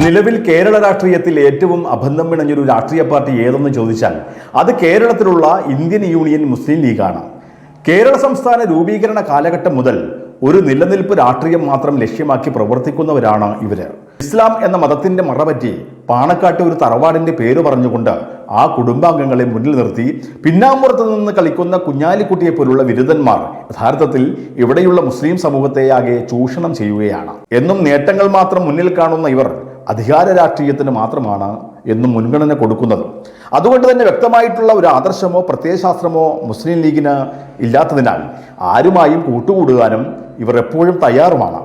നിലവിൽ കേരള രാഷ്ട്രീയത്തിൽ ഏറ്റവും അബന്ധം പിണഞ്ഞൊരു രാഷ്ട്രീയ പാർട്ടി ഏതെന്ന് ചോദിച്ചാൽ അത് കേരളത്തിലുള്ള ഇന്ത്യൻ യൂണിയൻ മുസ്ലിം ലീഗാണ്. കേരള സംസ്ഥാന രൂപീകരണ കാലഘട്ടം മുതൽ ഒരു നിലനിൽപ്പ് രാഷ്ട്രീയം മാത്രം ലക്ഷ്യമാക്കി പ്രവർത്തിക്കുന്നവരാണ് ഇവർ. ഇസ്ലാം എന്ന മതത്തിന്റെ മറപറ്റി പാണക്കാട്ട് ഒരു തറവാടിന്റെ പേര് പറഞ്ഞുകൊണ്ട് ആ കുടുംബാംഗങ്ങളെ മുന്നിൽ നിർത്തി പിന്നാമ്പുറത്ത് നിന്ന് കളിക്കുന്ന കുഞ്ഞാലിക്കുട്ടിയെ പോലുള്ള വിരുദ്ധന്മാർ യഥാർത്ഥത്തിൽ ഇവിടെയുള്ള മുസ്ലിം സമൂഹത്തെ ആകെ ചൂഷണം ചെയ്യുകയാണ്. എന്നും നേട്ടങ്ങൾ മാത്രം മുന്നിൽ കാണുന്ന ഇവർ അധികാര രാഷ്ട്രീയത്തിന് മാത്രമാണ് എന്നും മുൻഗണന കൊടുക്കുന്നത്. അതുകൊണ്ട് തന്നെ വ്യക്തമായിട്ടുള്ള ഒരു ആദർശമോ പ്രത്യയശാസ്ത്രമോ മുസ്ലിം ലീഗിന് ഇല്ലാത്തതിനാൽ ആരുമായും കൂട്ടുകൂടുവാനും ഇവർ എപ്പോഴും തയ്യാറുമാണ്.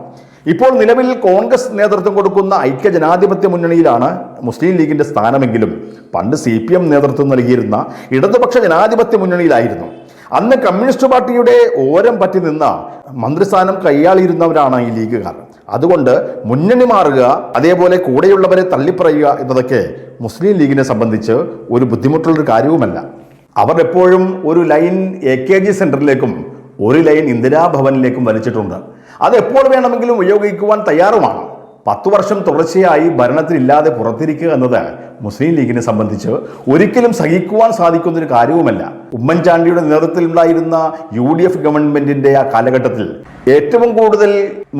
ഇപ്പോൾ നിലവിൽ കോൺഗ്രസ് നേതൃത്വം കൊടുക്കുന്ന ഐക്യ ജനാധിപത്യ മുന്നണിയിലാണ് മുസ്ലിം ലീഗിന്റെ സ്ഥാനമെങ്കിലും പണ്ട് സി പി എം നേതൃത്വം നൽകിയിരുന്ന ഇടതുപക്ഷ ജനാധിപത്യ മുന്നണിയിലായിരുന്നു. അന്ന് കമ്മ്യൂണിസ്റ്റ് പാർട്ടിയുടെ ഓരം പറ്റി നിന്ന മന്ത്രിസ്ഥാനം കൈയാളിയിരുന്നവരാണ് ഈ ലീഗുകാർ. അതുകൊണ്ട് മുന്നണി മാറുക അതേപോലെ കൂടെയുള്ളവരെ തള്ളിപ്പറയുക എന്നതൊക്കെ മുസ്ലിം ലീഗിനെ സംബന്ധിച്ച് ഒരു ബുദ്ധിമുട്ടുള്ളൊരു കാര്യവുമല്ല. അവർ എപ്പോഴും ഒരു ലൈൻ എ കെ ജി സെന്ററിലേക്കും ഒരു ലൈൻ ഇന്ദിരാഭവനിലേക്കും വലിച്ചിട്ടുണ്ട്. അത് എപ്പോൾ വേണമെങ്കിലും ഉപയോഗിക്കുവാൻ തയ്യാറുമാണ്. പത്തു വർഷം തുടർച്ചയായി ഭരണത്തിലില്ലാതെ പുറത്തിരിക്കുക എന്നത് മുസ്ലിം ലീഗിനെ സംബന്ധിച്ച് ഒരിക്കലും സഹിക്കുവാൻ സാധിക്കുന്ന ഒരു കാര്യവുമല്ല. ഉമ്മൻചാണ്ടിയുടെ നേതൃത്വത്തിലുണ്ടായിരുന്ന യു ഡി എഫ് ഗവൺമെന്റിന്റെ ആ കാലഘട്ടത്തിൽ ഏറ്റവും കൂടുതൽ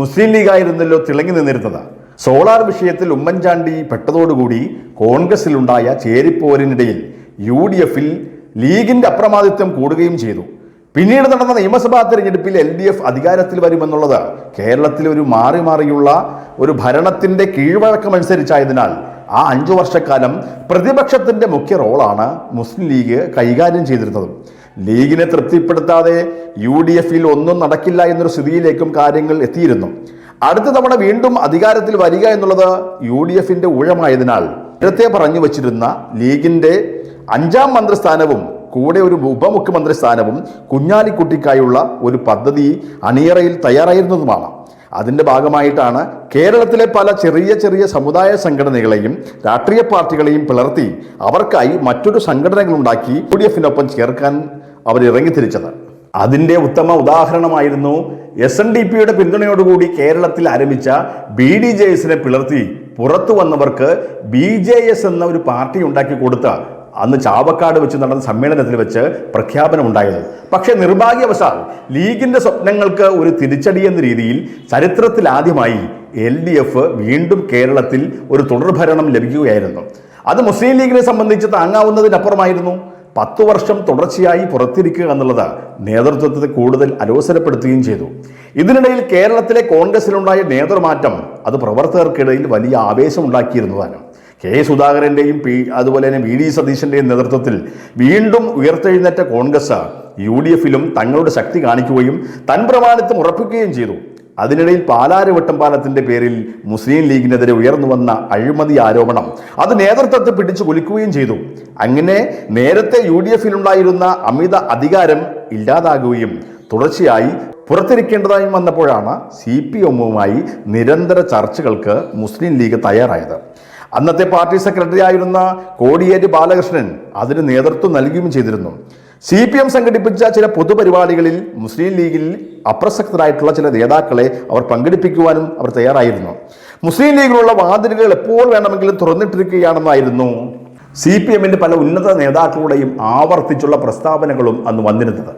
മുസ്ലിം ലീഗായിരുന്നല്ലോ തിളങ്ങി നിന്നിരുന്നത്. സോളാർ വിഷയത്തിൽ ഉമ്മൻചാണ്ടി പെട്ടതോടുകൂടി കോൺഗ്രസിലുണ്ടായ ചേരിപ്പോരിനിടയിൽ യു ഡി എഫിൽ ലീഗിന്റെ അപ്രമാദിത്വം കൂടുകയും ചെയ്തു. പിന്നീട് നടന്ന നിയമസഭാ തെരഞ്ഞെടുപ്പിൽ എൽ ഡി എഫ് അധികാരത്തിൽ വരുമെന്നുള്ളത് കേരളത്തിൽ ഒരു മാറി മാറിയുള്ള ഒരു ഭരണത്തിന്റെ കീഴ്വഴക്കമനുസരിച്ചായതിനാൽ ആ അഞ്ചു വർഷക്കാലം പ്രതിപക്ഷത്തിന്റെ മുഖ്യ റോളാണ് മുസ്ലിം ലീഗ് കൈകാര്യം ചെയ്തിരുന്നത്. ലീഗിനെ തൃപ്തിപ്പെടുത്താതെ യു ഡി എഫിൽ ഒന്നും നടക്കില്ല എന്നൊരു സ്ഥിതിയിലേക്കും കാര്യങ്ങൾ എത്തിയിരുന്നു. അടുത്ത തവണ വീണ്ടും അധികാരത്തിൽ വരിക എന്നുള്ളത് യു ഡി എഫിന്റെ ഊഴമായതിനാൽ നേരത്തെ പറഞ്ഞു വച്ചിരുന്ന ലീഗിന്റെ അഞ്ചാം മന്ത്രിസ്ഥാനവും കൂടെ ഒരു ഉപമുഖ്യമന്ത്രി സ്ഥാനവും കുഞ്ഞാലിക്കുട്ടിക്കായുള്ള ഒരു പദ്ധതി അണിയറയിൽ തയ്യാറായിരുന്നതുമാണ്. അതിന്റെ ഭാഗമായിട്ടാണ് കേരളത്തിലെ പല ചെറിയ ചെറിയ സമുദായ സംഘടനകളെയും രാഷ്ട്രീയ പാർട്ടികളെയും പിളർത്തി അവർക്കായി മറ്റൊരു സംഘടനകൾ ഉണ്ടാക്കി യു ഡി എഫിനൊപ്പം ചേർക്കാൻ അവർ ഇറങ്ങിത്തിരിച്ചത്. അതിന്റെ ഉത്തമ ഉദാഹരണമായിരുന്നു എസ് എൻ ഡി പിയുടെ പിന്തുണയോടുകൂടി കേരളത്തിൽ ആരംഭിച്ച ബി ഡി ജെ എസിനെ പിളർത്തി പുറത്തു വന്നവർക്ക് ബി ജെ എസ് എന്ന ഒരു പാർട്ടി ഉണ്ടാക്കി കൊടുത്ത അന്ന് ചാവക്കാട് വെച്ച് നടന്ന സമ്മേളനത്തിൽ വെച്ച് പ്രഖ്യാപനം ഉണ്ടായത് പക്ഷേ നിർഭാഗ്യവശാൽ ലീഗിന്റെ സ്വപ്നങ്ങൾക്ക് ഒരു തിരിച്ചടി എന്ന രീതിയിൽ ചരിത്രത്തിൽ ആദ്യമായി എൽ ഡി എഫ് വീണ്ടും കേരളത്തിൽ ഒരു തുടർഭരണം ലഭിക്കുകയായിരുന്നു. അത് മുസ്ലിം ലീഗിനെ സംബന്ധിച്ച് താങ്ങാവുന്നതിനപ്പുറമായിരുന്നു. പത്തു വർഷം തുടർച്ചയായി പുറത്തിരിക്കുക എന്നുള്ളത് നേതൃത്വത്തെ കൂടുതൽ അലോസരപ്പെടുത്തുകയും ചെയ്തു. ഇതിനിടയിൽ കേരളത്തിലെ കോൺഗ്രസിലുണ്ടായ നേതൃമാറ്റം അത് പ്രവർത്തകർക്കിടയിൽ വലിയ ആവേശം ഉണ്ടാക്കിയിരുന്നതാണ് കെ സുധാകരന്റെയും പി അതുപോലെ തന്നെ വി ഡി സതീശന്റെയും നേതൃത്വത്തിൽ വീണ്ടും ഉയർത്തെഴുന്നേറ്റ കോൺഗ്രസ് യു ഡി എഫിലും തങ്ങളുടെ ശക്തി കാണിക്കുകയും തൻ പ്രമാണിത്വം ഉറപ്പിക്കുകയും ചെയ്തു. അതിനിടയിൽ പാലാരിവട്ടം പാലത്തിന്റെ പേരിൽ മുസ്ലിം ലീഗിനെതിരെ ഉയർന്നു വന്ന അഴിമതി ആരോപണം അത് നേതൃത്വത്തെ പിടിച്ചു കുലിക്കുകയും ചെയ്തു. അങ്ങനെ നേരത്തെ യു ഡി എഫിലുണ്ടായിരുന്ന അമിത അധികാരം ഇല്ലാതാകുകയും തുടർച്ചയായി പുറത്തിരിക്കേണ്ടതായും വന്നപ്പോഴാണ് സി പി എമ്മുമായി നിരന്തര ചർച്ചകൾക്ക് മുസ്ലിം ലീഗ് തയ്യാറായത്. അന്നത്തെ പാർട്ടി സെക്രട്ടറി ആയിരുന്ന കോടിയേരി ബാലകൃഷ്ണൻ അതിന് നേതൃത്വം നൽകുകയും ചെയ്തിരുന്നു. സി പി എം സംഘടിപ്പിച്ച ചില പൊതുപരിപാടികളിൽ മുസ്ലിം ലീഗിൽ അപ്രസക്തരായിട്ടുള്ള ചില നേതാക്കളെ അവർ പങ്കെടുപ്പിക്കുവാനും അവർ തയ്യാറായിരുന്നു. മുസ്ലിം ലീഗിലുള്ള വാതിലുകൾ എപ്പോൾ വേണമെങ്കിലും തുറന്നിട്ടിരിക്കുകയാണെന്നായിരുന്നു സി പി എമ്മിന്റെ പല ഉന്നത നേതാക്കളുടെയും ആവർത്തിച്ചുള്ള പ്രസ്താവനകളും അന്ന് വന്നിരുന്നത്.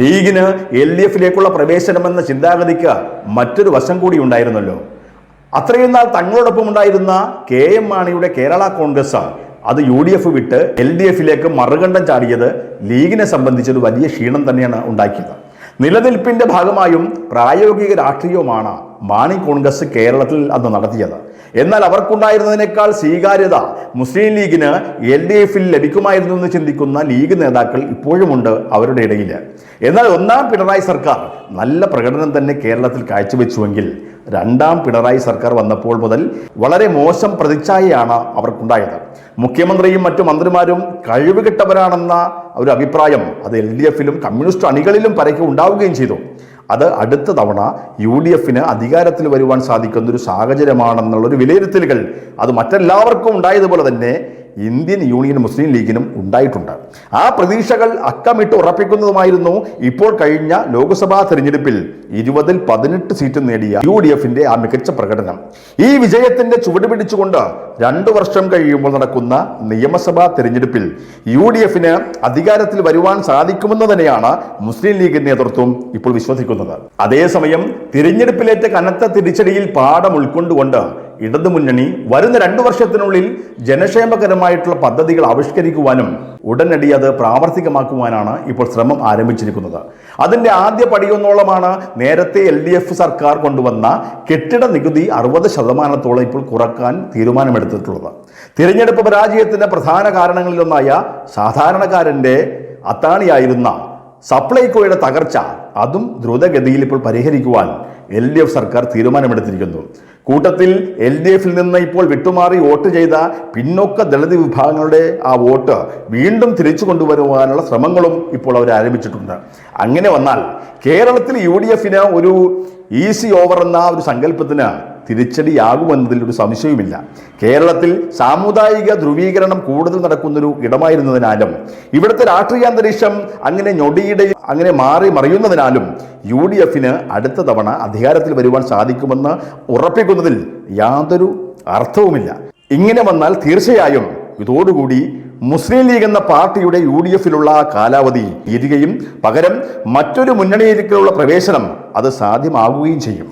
ലീഗിന് എൽ ഡി എഫിലേക്കുള്ള പ്രവേശനമെന്ന ചിന്താഗതിക്ക് മറ്റൊരു വശം കൂടി ഉണ്ടായിരുന്നല്ലോ. അത്രയും നാൾ തങ്ങളോടൊപ്പം ഉണ്ടായിരുന്ന കെ എം മാണിയുടെ കേരള കോൺഗ്രസ് അത് യു ഡി എഫ് വിട്ട് എൽ ഡി എഫിലേക്ക് മറുകണ്ഠം ചാടിയത് ലീഗിനെ സംബന്ധിച്ചൊരു വലിയ ക്ഷീണം തന്നെയാണ് ഉണ്ടാക്കിയത്. നിലനിൽപ്പിന്റെ ഭാഗമായും പ്രായോഗിക രാഷ്ട്രീയവുമാണ് മാണി കോൺഗ്രസ് കേരളത്തിൽ അന്ന് നടത്തിയത്. എന്നാൽ അവർക്കുണ്ടായിരുന്നതിനേക്കാൾ സ്വീകാര്യത മുസ്ലിം ലീഗിന് എൽ ഡി എഫിൽ ലഭിക്കുമായിരുന്നു എന്ന് ചിന്തിക്കുന്ന ലീഗ് നേതാക്കൾ ഇപ്പോഴുമുണ്ട് അവരുടെ ഇടയിൽ. എന്നാൽ ഒന്നാം പിണറായി സർക്കാർ നല്ല പ്രകടനം തന്നെ കേരളത്തിൽ കാഴ്ചവെച്ചുവെങ്കിൽ രണ്ടാം പിണറായി സർക്കാർ വന്നപ്പോൾ മുതൽ വളരെ മോശം പ്രതിച്ഛായയാണ് അവർക്കുണ്ടായത്. മുഖ്യമന്ത്രിയും മറ്റു മന്ത്രിമാരും കഴിവുകെട്ടവരാണെന്ന ഒരു അഭിപ്രായം അത് എൽ ഡി എഫിലും കമ്മ്യൂണിസ്റ്റ് അണികളിലും പരക്കെ ഉണ്ടാവുകയും ചെയ്തു. അത് അടുത്ത തവണ യു ഡി എഫിന് അധികാരത്തിൽ വരുവാൻ സാധിക്കുന്ന ഒരു സാഹചര്യമാണെന്നുള്ളൊരു വിലയിരുത്തലുകൾ അത് മറ്റെല്ലാവർക്കും ഉണ്ടായതുപോലെ തന്നെ ഇന്ത്യൻ യൂണിയൻ മുസ്ലിം ലീഗിനും ഉണ്ടായിട്ടുണ്ട്. ആ പ്രതീക്ഷകൾ അക്കമിട്ട് ഉറപ്പിക്കുന്നതുമായിരുന്നു ഇപ്പോൾ കഴിഞ്ഞ ലോക്സഭാ തെരഞ്ഞെടുപ്പിൽ ഇരുപതിൽ പതിനെട്ട് സീറ്റ് നേടിയ യു ഡി എഫിന്റെ ആ മികച്ച പ്രകടനം. ഈ വിജയത്തിന്റെ ചുവട് പിടിച്ചുകൊണ്ട് രണ്ടു വർഷം കഴിയുമ്പോൾ നടക്കുന്ന നിയമസഭാ തെരഞ്ഞെടുപ്പിൽ യു ഡി എഫിന് അധികാരത്തിൽ വരുവാൻ സാധിക്കുമെന്ന് തന്നെയാണ് മുസ്ലിം ലീഗ് നേതൃത്വം ഇപ്പോൾ വിശ്വസിക്കുന്നത്. അതേസമയം തിരഞ്ഞെടുപ്പിലേറ്റ കനത്ത തിരിച്ചടിയിൽ പാഠം ഉൾക്കൊണ്ടുകൊണ്ട് ഇടതുമുന്നണി വരുന്ന രണ്ടു വർഷത്തിനുള്ളിൽ ജനക്ഷേമകരമായിട്ടുള്ള പദ്ധതികൾ ആവിഷ്കരിക്കുവാനും ഉടനടി അത് പ്രാവർത്തികമാക്കുവാനാണ് ഇപ്പോൾ ശ്രമം ആരംഭിച്ചിരിക്കുന്നത്. അതിന്റെ ആദ്യ പടിയൊന്നോളമാണ് നേരത്തെ എൽ ഡി എഫ് സർക്കാർ കൊണ്ടുവന്ന കെട്ടിട നികുതി അറുപത് ശതമാനത്തോളം ഇപ്പോൾ കുറയ്ക്കാൻ തീരുമാനമെടുത്തിട്ടുള്ളത്. തിരഞ്ഞെടുപ്പ് പരാജയത്തിന്റെ പ്രധാന കാരണങ്ങളിലൊന്നായ സാധാരണക്കാരന്റെ അത്താണിയായിരുന്ന സപ്ലൈകോയുടെ തകർച്ച അതും ദ്രുതഗതിയിൽ ഇപ്പോൾ പരിഹരിക്കുവാൻ എൽ ഡി എഫ് സർക്കാർ തീരുമാനമെടുത്തിരിക്കുന്നു. കൂട്ടത്തിൽ എൽ ഡി എഫിൽ നിന്ന് ഇപ്പോൾ വിട്ടുമാറി വോട്ട് ചെയ്ത പിന്നോക്ക ദളിത് വിഭാഗങ്ങളുടെ ആ വോട്ട് വീണ്ടും തിരിച്ചു കൊണ്ടുവരുവാനുള്ള ശ്രമങ്ങളും ഇപ്പോൾ അവർ ആരംഭിച്ചിട്ടുണ്ട്. അങ്ങനെ വന്നാൽ കേരളത്തിൽ യു ഡി എഫിന് ഒരു ഈസി ഓവർ എന്ന ഒരു സങ്കല്പത്തിന് തിരിച്ചടിയാകുമെന്നതിൽ ഒരു സംശയവുമില്ല. കേരളത്തിൽ സാമുദായിക ധ്രുവീകരണം കൂടുതൽ നടക്കുന്നൊരു ഇടമായിരുന്നതിനാലും ഇവിടുത്തെ രാഷ്ട്രീയ അന്തരീക്ഷം അങ്ങനെ ഞൊടിയിടയിൽ അങ്ങനെ മാറി മറിയുന്നതിനാലും യു ഡി എഫിന് അടുത്ത തവണ അധികാരത്തിൽ വരുവാൻ സാധിക്കുമെന്ന് ഉറപ്പിക്കുന്നതിൽ യാതൊരു അർത്ഥവുമില്ല. ഇങ്ങനെ വന്നാൽ തീർച്ചയായും ഇതോടുകൂടി മുസ്ലിം ലീഗ് എന്ന പാർട്ടിയുടെ യു ഡി എഫിലുള്ള കാലാവധി തീരുകയും പകരം മറ്റൊരു മുന്നണിയിലേക്കുള്ള പ്രവേശനം അത് സാധ്യമാവുകയും ചെയ്യും.